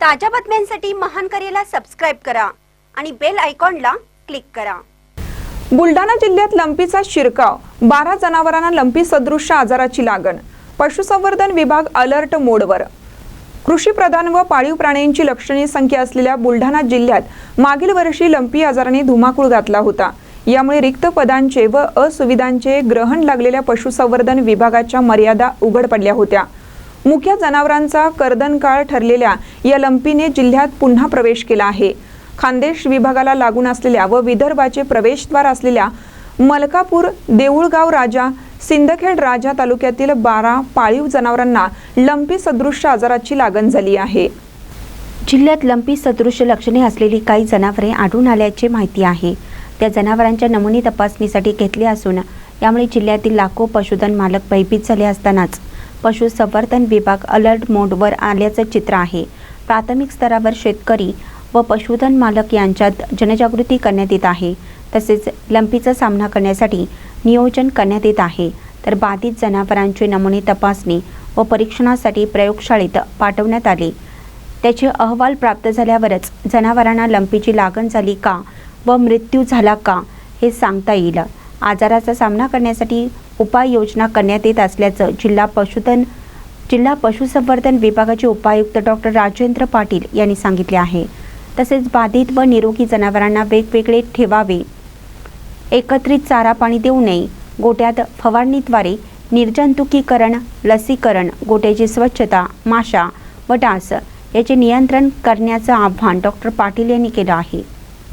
ताज्या बातम्यांसाठी महान करेला सबस्क्राईब करा आणि बेल आयकॉनला क्लिक करा. बुलढाणा जिल्ह्यात लंपीचा शिरकाव. बारा जनावरांना लंपी सदृश्य आजाराची लागण. पशुसंवर्धन विभाग अलर्ट मोडवर. कृषी प्रधान व पाळीव प्राण्यांची लक्षणीय संख्या असलेल्या बुलढाणा जिल्ह्यात मागील वर्षी लंपी आजाराने धुमाकूळ घातला होता. यामुळे रिक्त पदांचे व असुविधांचे ग्रहण लागलेल्या पशुसंवर्धन विभागाच्या मर्यादा उघड पडल्या होत्या. मुख्य जनावरांचा कर्दनकाळ ठरलेल्या या लंपीने जिल्ह्यात पुन्हा प्रवेश केला आहे. खानदेश विभागाला लागून असलेल्या व विदर्भाचे प्रवेशद्वार असलेल्या मलकापूर देऊळगाव राजा सिंदखेड राजा तालुक्यातील बारा पाळीव जनावरांना लंपी सदृश्य आजाराची लागण झाली आहे. जिल्ह्यात लंपी सदृश लक्षणे असलेली काही जनावरे आढळून आल्याची माहिती आहे. त्या जनावरांच्या नमुने तपासणीसाठी घेतले असून यामुळे जिल्ह्यातील लाखो पशुधन मालक भयभीत झाले असतानाच पशुसंवर्धन विभाग अलर्ट मोडवर आल्याचं चित्र आहे. प्राथमिक स्तरावर शेतकरी व पशुधन मालक यांच्यात जनजागृती करण्यात येत आहे. तसेच लंपीचा सामना करण्यासाठी नियोजन करण्यात येत आहे. तर बाधित जनावरांचे नमुने तपासणी व परीक्षणासाठी प्रयोगशाळेत पाठवण्यात आले. त्याचे अहवाल प्राप्त झाल्यावरच जनावरांना लंपीची लागण झाली का व मृत्यू झाला का हे सांगता येईल. आजाराचा सामना करण्यासाठी उपाययोजना करण्यात येत असल्याचं जिल्हा पशुधन जिल्हा पशुसंवर्धन विभागाचे उपायुक्त डॉक्टर राजेंद्र पाटील यांनी सांगितले आहे. तसेच बाधित व निरोगी जनावरांना वेगवेगळे ठेवावे. एकत्रित चारा पाणी देऊ नये. गोट्यात फवारणीद्वारे निर्जंतुकीकरण लसीकरण गोट्याची स्वच्छता माशा व डास याचे नियंत्रण करण्याचं आव्हान डॉक्टर पाटील यांनी केलं आहे.